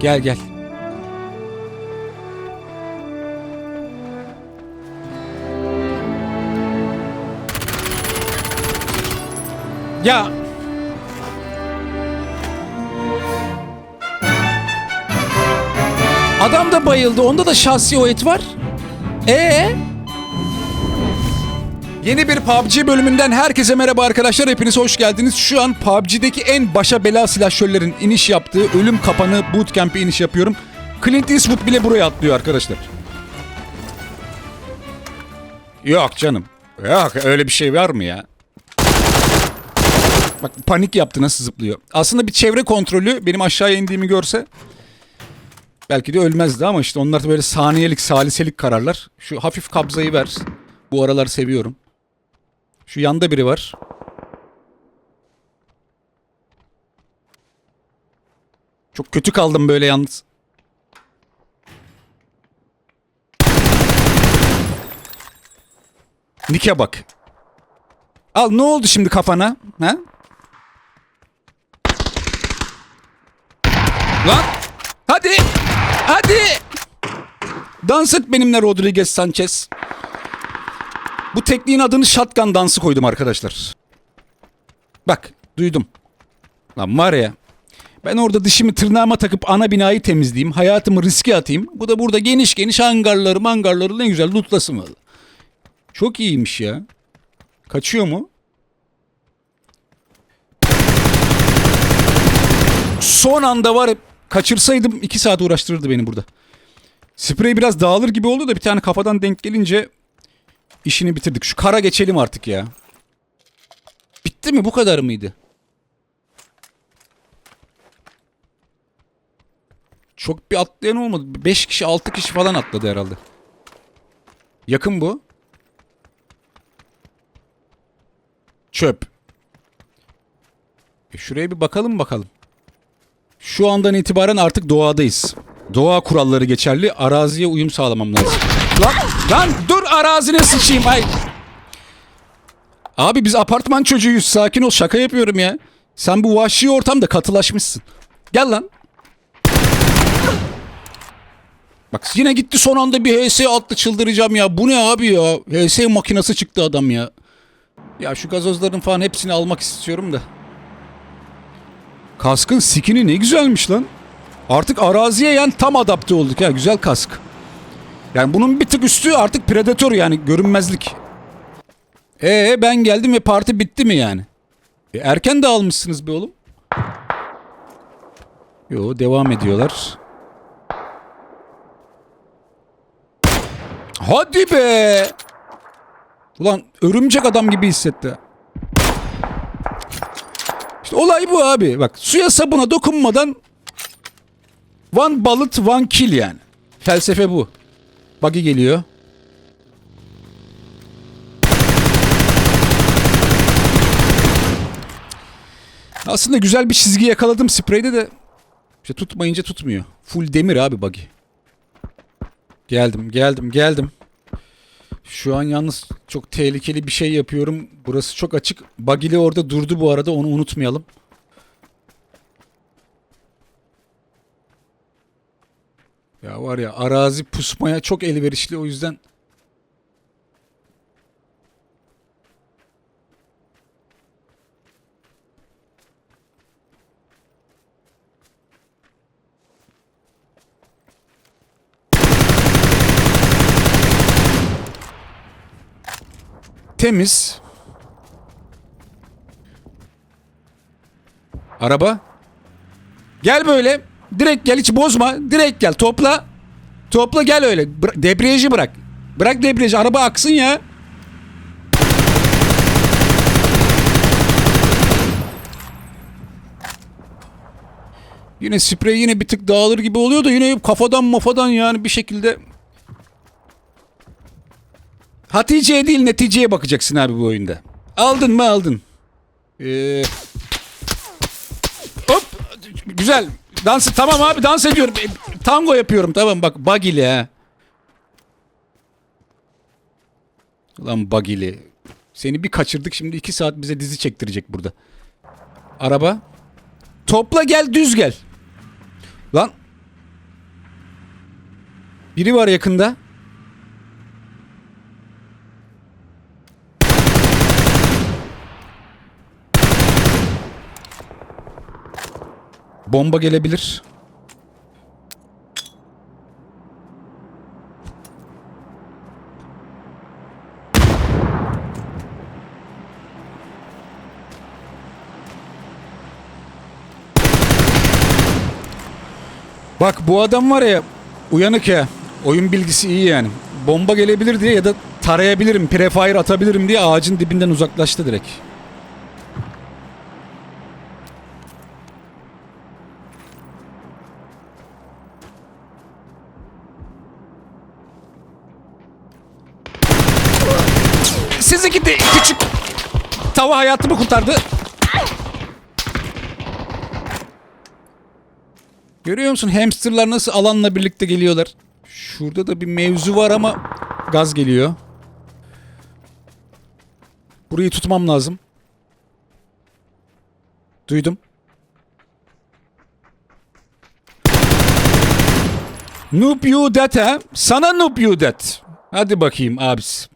Gel gel. Ya Adam da bayıldı. Onda da şahsi o et var. Ee? Yeni bir PUBG bölümünden herkese merhaba arkadaşlar. Hepiniz hoş geldiniz. Şu an PUBG'deki en başa bela silahşörlerin iniş yaptığı ölüm kapanı bootcamp'e iniş yapıyorum. Clint Eastwood bile buraya atlıyor arkadaşlar. Yok canım. Yok öyle bir şey var mı ya? Bak panik yaptı nasıl zıplıyor. Aslında bir çevre kontrolü benim aşağıya indiğimi görse belki de ölmezdi ama işte onlar da böyle saniyelik saliselik kararlar. Şu hafif kabzayı ver. Bu aralar seviyorum. Şu yanda biri var. Çok kötü kaldım böyle yalnız. Nike bak. Al ne oldu şimdi kafana? Ha? Lan! Hadi! Hadi! Dans et benimle Rodriguez Sanchez. Bu tekniğin adını shotgun dansı koydum arkadaşlar. Bak duydum. Lan var ya. Ben orada dişimi tırnağıma takıp ana binayı temizleyeyim. Hayatımı riske atayım. Bu da burada geniş geniş hangarları mangarları ne güzel lootlasın valla. Çok iyiymiş ya. Kaçıyor mu? Son anda var kaçırsaydım 2 saat uğraştırırdı beni burada. Sprey biraz dağılır gibi oldu da bir tane kafadan denk gelince işini bitirdik. Şu kara geçelim artık ya. Bitti mi? Bu kadar mıydı? Çok bir atlayan olmadı. 5 kişi 6 kişi falan atladı herhalde. Yakın bu. Çöp. E şuraya bir bakalım bakalım. Şu andan itibaren artık doğadayız. Doğa kuralları geçerli. Araziye uyum sağlamam lazım. Lan, lan dur arazine sıçayım. Ay. Abi biz apartman çocuğuyuz. Sakin ol. Şaka yapıyorum ya. Sen bu vahşi ortamda katılaşmışsın. Gel lan. Bak yine gitti son anda bir HS attı çıldıracağım ya. Bu ne abi ya? HS makinesi çıktı adam ya. Ya şu gazozların falan hepsini almak istiyorum da. Kaskın skini ne güzelmiş lan. Artık araziye yani tam adapte olduk ya. Güzel kask. Yani bunun bir tık üstü artık predatör yani görünmezlik. Ee ben geldim ve parti bitti mi yani? E, erken de almışsınız be oğlum. Yo devam ediyorlar. Hadi be. Ulan örümcek adam gibi hissetti. İşte olay bu abi. Bak suya sabuna dokunmadan one bullet one kill yani. Felsefe bu. Buggy geliyor. Aslında güzel bir çizgi yakaladım spreyde de işte tutmayınca tutmuyor. Full demir abi buggy. Geldim, geldim, geldim. Şu an yalnız çok tehlikeli bir şey yapıyorum. Burası çok açık. Bagili orada durdu bu arada onu unutmayalım. Ya var ya arazi pusmaya çok elverişli o yüzden. Temiz. Araba. Gel böyle. Direkt gel hiç bozma. Direkt gel topla. Topla gel öyle. Debriyajı bırak. Bırak debriyajı. Araba aksın ya. Yine sprey yine bir tık dağılır gibi oluyor da yine kafadan mafadan yani bir şekilde Hatice'ye değil neticeye bakacaksın abi bu oyunda. Aldın mı aldın. Ee, hop güzel. Dans tamam abi dans ediyorum. E, tango yapıyorum tamam bak bagili ha. Lan bagili. Seni bir kaçırdık şimdi iki saat bize dizi çektirecek burada. Araba. Topla gel düz gel. Lan. Biri var yakında. Bomba gelebilir. Bak bu adam var ya uyanık ya. Oyun bilgisi iyi yani. Bomba gelebilir diye ya da tarayabilirim, prefire atabilirim diye ağacın dibinden uzaklaştı direkt. Tava hayatımı kurtardı. Görüyor musun hamsterlar nasıl alanla birlikte geliyorlar. Şurada da bir mevzu var ama gaz geliyor. Burayı tutmam lazım. Duydum. Noob you that ha? Sana noob you that. Hadi bakayım abis.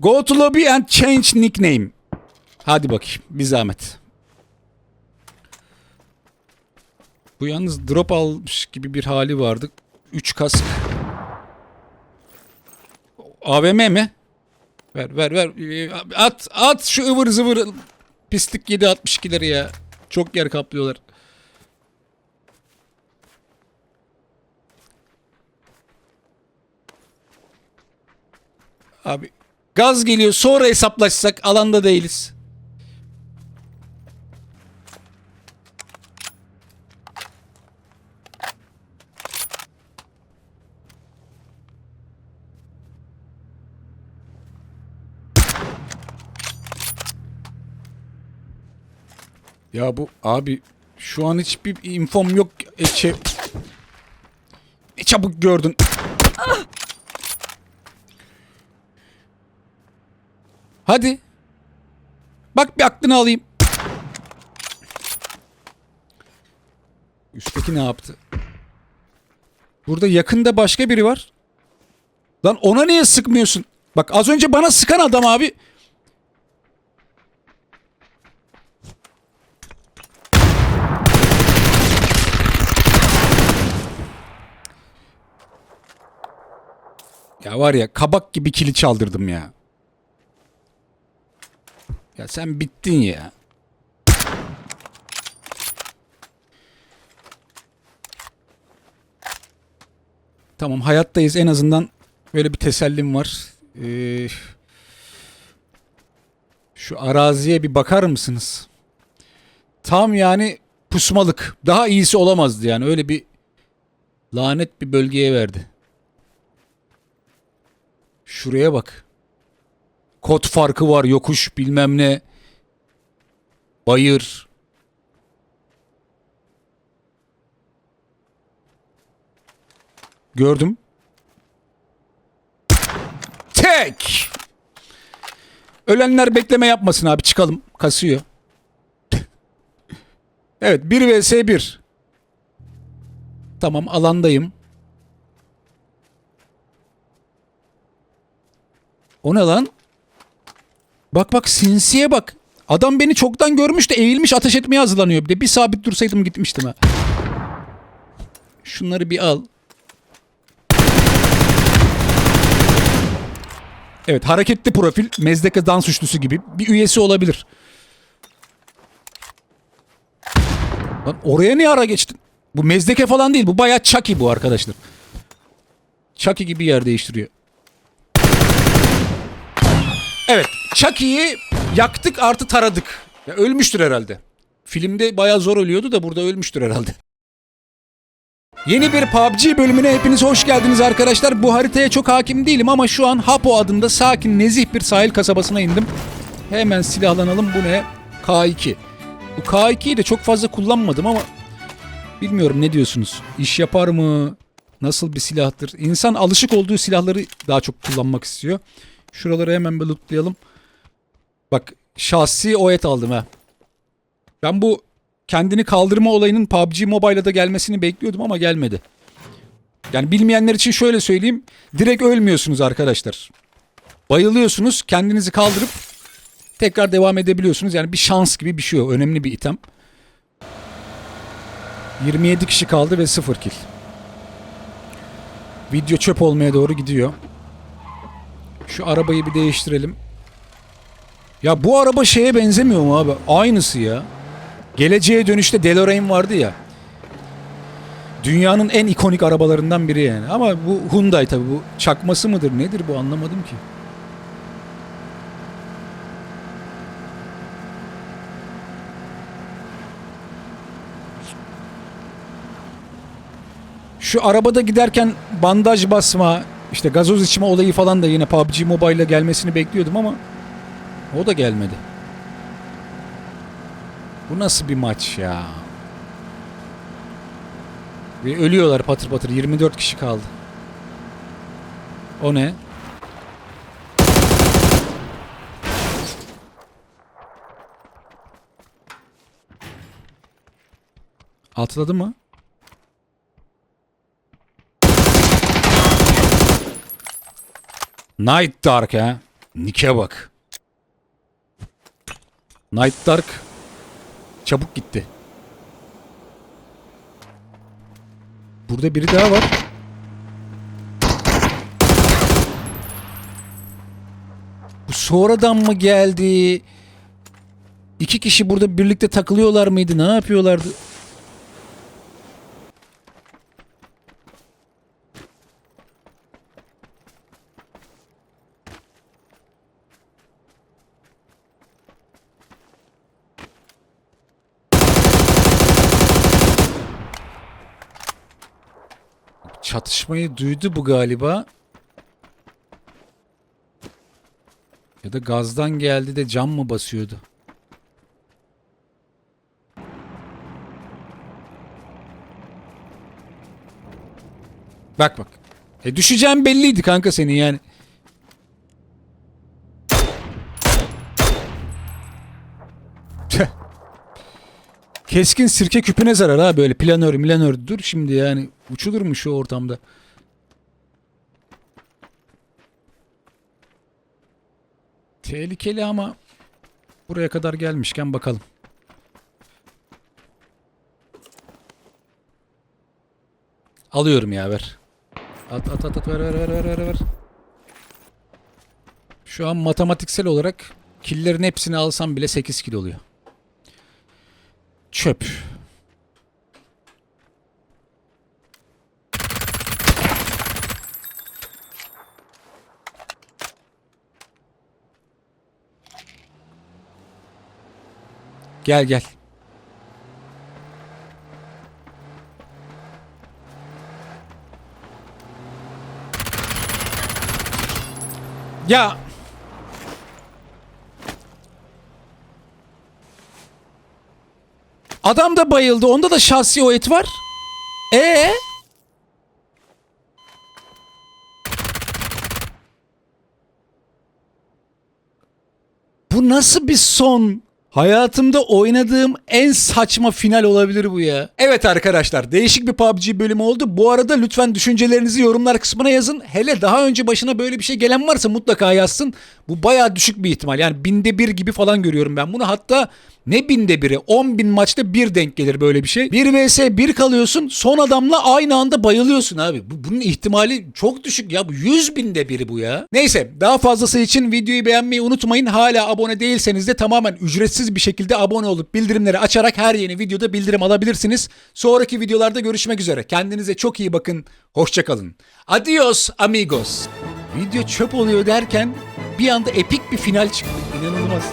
Go to lobby and change nickname. Hadi bakayım bir zahmet. Bu yalnız drop almış gibi bir hali vardı. 3 kask. AVM mi? Ver ver ver. At at şu ıvır zıvır pislik 7.62'leri ya. Çok yer kaplıyorlar. Abi gaz geliyor sonra hesaplaşsak alanda değiliz. Ya bu abi şu an hiçbir infom yok. E, şey- Ne çabuk gördün. Hadi. Bak bir aklını alayım. Üstteki ne yaptı? Burada yakında başka biri var. Lan ona niye sıkmıyorsun? Bak az önce bana sıkan adam abi. Ya var ya kabak gibi kili çaldırdım ya. Ya sen bittin ya. Tamam hayattayız en azından böyle bir tesellim var. Ee, şu araziye bir bakar mısınız? Tam yani pusmalık. Daha iyisi olamazdı yani öyle bir lanet bir bölgeye verdi. Şuraya bak. Kod farkı var, yokuş bilmem ne. Bayır. Gördüm. Tek. Ölenler bekleme yapmasın abi çıkalım. Kasıyor. evet 1 vs 1. Tamam alandayım. O ne lan? Bak bak sinsiye bak. Adam beni çoktan görmüş de eğilmiş ateş etmeye hazırlanıyor. Bir de bir sabit dursaydım gitmiştim ha. Şunları bir al. Evet hareketli profil. Mezdeke dans suçlusu gibi. Bir üyesi olabilir. Lan oraya niye ara geçtin? Bu mezdeke falan değil. Bu bayağı Chucky bu arkadaşlar. Chucky gibi yer değiştiriyor. Evet. Chucky'yi yaktık artı taradık. Ya ölmüştür herhalde. Filmde bayağı zor ölüyordu da burada ölmüştür herhalde. Yeni bir PUBG bölümüne hepiniz hoş geldiniz arkadaşlar. Bu haritaya çok hakim değilim ama şu an Hapo adında sakin nezih bir sahil kasabasına indim. Hemen silahlanalım. Bu ne? K2. Bu K2'yi de çok fazla kullanmadım ama bilmiyorum ne diyorsunuz? İş yapar mı? Nasıl bir silahtır? İnsan alışık olduğu silahları daha çok kullanmak istiyor. Şuraları hemen bir lootlayalım. Bak şahsi OET aldım ha. Ben bu kendini kaldırma olayının PUBG Mobile'a da gelmesini bekliyordum ama gelmedi. Yani bilmeyenler için şöyle söyleyeyim. Direkt ölmüyorsunuz arkadaşlar. Bayılıyorsunuz. Kendinizi kaldırıp tekrar devam edebiliyorsunuz. Yani bir şans gibi bir şey o. Önemli bir item. 27 kişi kaldı ve 0 kill. Video çöp olmaya doğru gidiyor. Şu arabayı bir değiştirelim. Ya bu araba şeye benzemiyor mu abi? Aynısı ya. Geleceğe dönüşte DeLorean vardı ya. Dünyanın en ikonik arabalarından biri yani. Ama bu Hyundai tabii bu çakması mıdır nedir bu anlamadım ki. Şu arabada giderken bandaj basma, işte gazoz içme olayı falan da yine PUBG Mobile'la gelmesini bekliyordum ama o da gelmedi. Bu nasıl bir maç ya? Ve ölüyorlar patır patır. 24 kişi kaldı. O ne? Atladı mı? Night Dark ha. Nike bak. Night Dark çabuk gitti. Burada biri daha var. Bu sonradan mı geldi? İki kişi burada birlikte takılıyorlar mıydı? Ne yapıyorlardı? Çatışmayı duydu bu galiba. Ya da gazdan geldi de cam mı basıyordu? Bak bak. E düşeceğim belliydi kanka senin yani. Keskin sirke küpüne zarar ha böyle planör milanör dur şimdi yani uçulur mu şu ortamda? Tehlikeli ama buraya kadar gelmişken bakalım. Alıyorum ya ver. At at at at ver ver ver ver ver ver. Şu an matematiksel olarak killerin hepsini alsam bile 8 kill oluyor. Çöp. Gel gel. Ya Adam da bayıldı. Onda da şahsi o et var. E Bu nasıl bir son? Hayatımda oynadığım en saçma final olabilir bu ya. Evet arkadaşlar değişik bir PUBG bölümü oldu. Bu arada lütfen düşüncelerinizi yorumlar kısmına yazın. Hele daha önce başına böyle bir şey gelen varsa mutlaka yazsın. Bu bayağı düşük bir ihtimal. Yani binde bir gibi falan görüyorum ben bunu. Hatta ne binde biri 10 bin maçta bir denk gelir böyle bir şey. 1 vs 1 kalıyorsun son adamla aynı anda bayılıyorsun abi. Bu, bunun ihtimali çok düşük ya. Bu 100 binde biri bu ya. Neyse daha fazlası için videoyu beğenmeyi unutmayın. Hala abone değilseniz de tamamen ücretsiz bir şekilde abone olup bildirimleri açarak her yeni videoda bildirim alabilirsiniz. Sonraki videolarda görüşmek üzere. Kendinize çok iyi bakın. Hoşçakalın. Adios amigos. Video çöp oluyor derken bir anda epik bir final çıktı. İnanılmaz.